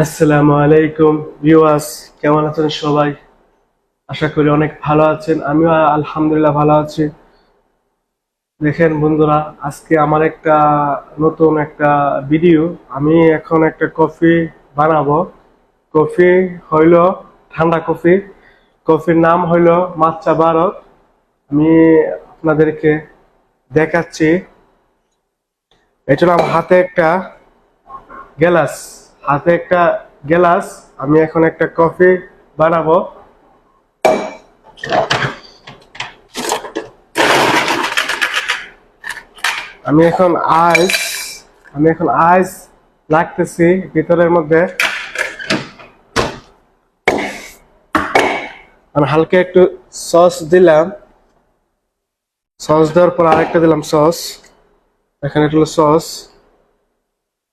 আসসালামু আলাইকুম ভিউয়ার্স, কেমন আছেন সবাই? আশা করি অনেক ভালো আছেন, আমিও আলহামদুলিল্লাহ ভালো আছি। দেখেন বন্ধুরা, আজকে আমার একটা নতুন একটা ভিডিও, আমি এখন একটা কফি বানাবো। কফি হইল ঠান্ডা কফি, কফির নাম হইল মাচ্চা ভারত আমি আপনাদেরকে দেখাচ্ছি। এটা আমার হাতে একটা গেলাস। হাতে একটা গেলাস, আমি এখন একটা কফি বানাবো। আমি এখন আইস, আমি এখন আইস লাগতেছি ভিতরের মধ্যে। আমি হালকা একটু সস দিলাম। সস দেওয়ার পর আরেকটা দিলাম সস। এখানে একটু সস।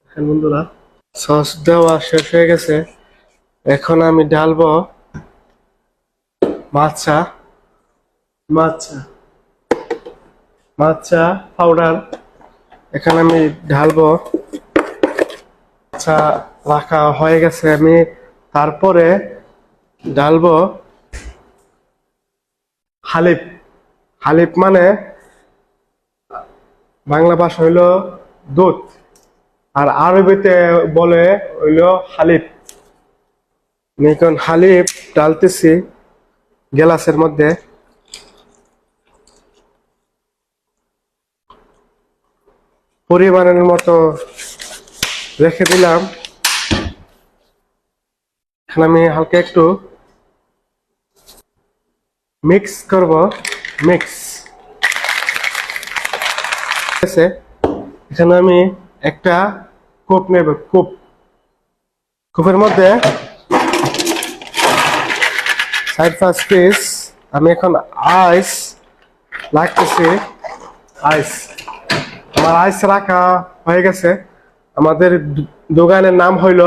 এখন বন্ধুরা। সস দেওয়া শেষ হয়ে গেছে। এখন আমি ঢালবো মাছা মাছা মাছা পাউডার এখানে আমি ঢালবো। আচ্ছা রাখা হয়ে গেছে। আমি তারপরে ঢালবো হালিপ। হালিপ মানে বাংলা ভাষা হইল দুধ। আর আরবিতে বলে হইল হালিপ এখন হালিপ ডালতেছি গেলাসের মধ্যে। পরিমাণের মতো রেখে দিলাম। এখন আমি হালকা একটু মিক্স করব, মিক্স। এখানে আমি একটা কূপ নেব, কূপ। কূপের মধ্যে সাইড ফার্স্ট পিস আমি এখন আইস লাগতেছি আইস আমার আইস রাখা হয়ে গেছে। আমাদের দোকানের নাম হইল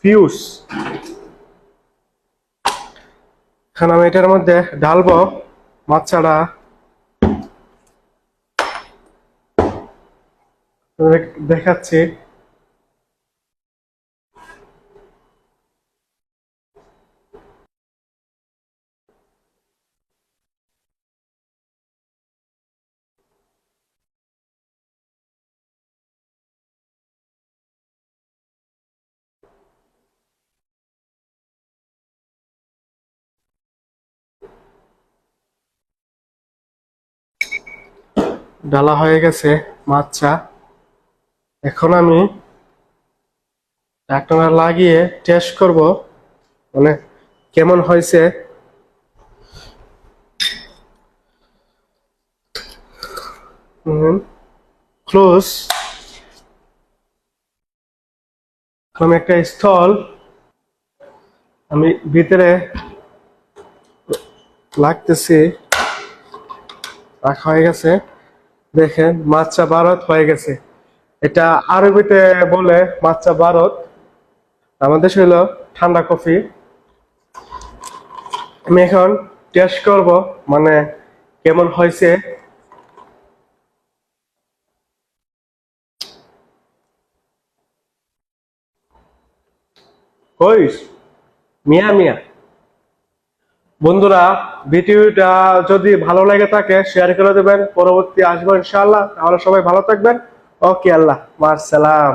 ফিউজ এখন আমি এটার মধ্যে ঢালবো মাছাটা দেখাচ্ছি। ডালা হয়ে গেছে মাছটা এখন আমি ঢাকনা লাগিয়ে টেস্ট করব মানে কেমন হয়েছে। ক্লোজ আমি একটা স্থল আমি ভিতরে লাগতেছি, রাখা হয়ে গেছে। দেখেন, মাচ্চা ভারত হয়ে গেছে। এটা আরবিতে বলে মাচ্চা ভারত। আমাদের হলো ঠান্ডা কফি। আমি এখন টেস্ট করব মানে কেমন হয়েছে। হইস মিয়া মিয়া। বন্ধুরা, ভিডিওটা যদি ভালো লাগে থাকে শেয়ার করে দেবেন। পরবর্তী আসব ইনশাআল্লাহ। তাহলে সবাই ভালো থাকবেন। ওকে, আল্লাহ। মার সালাম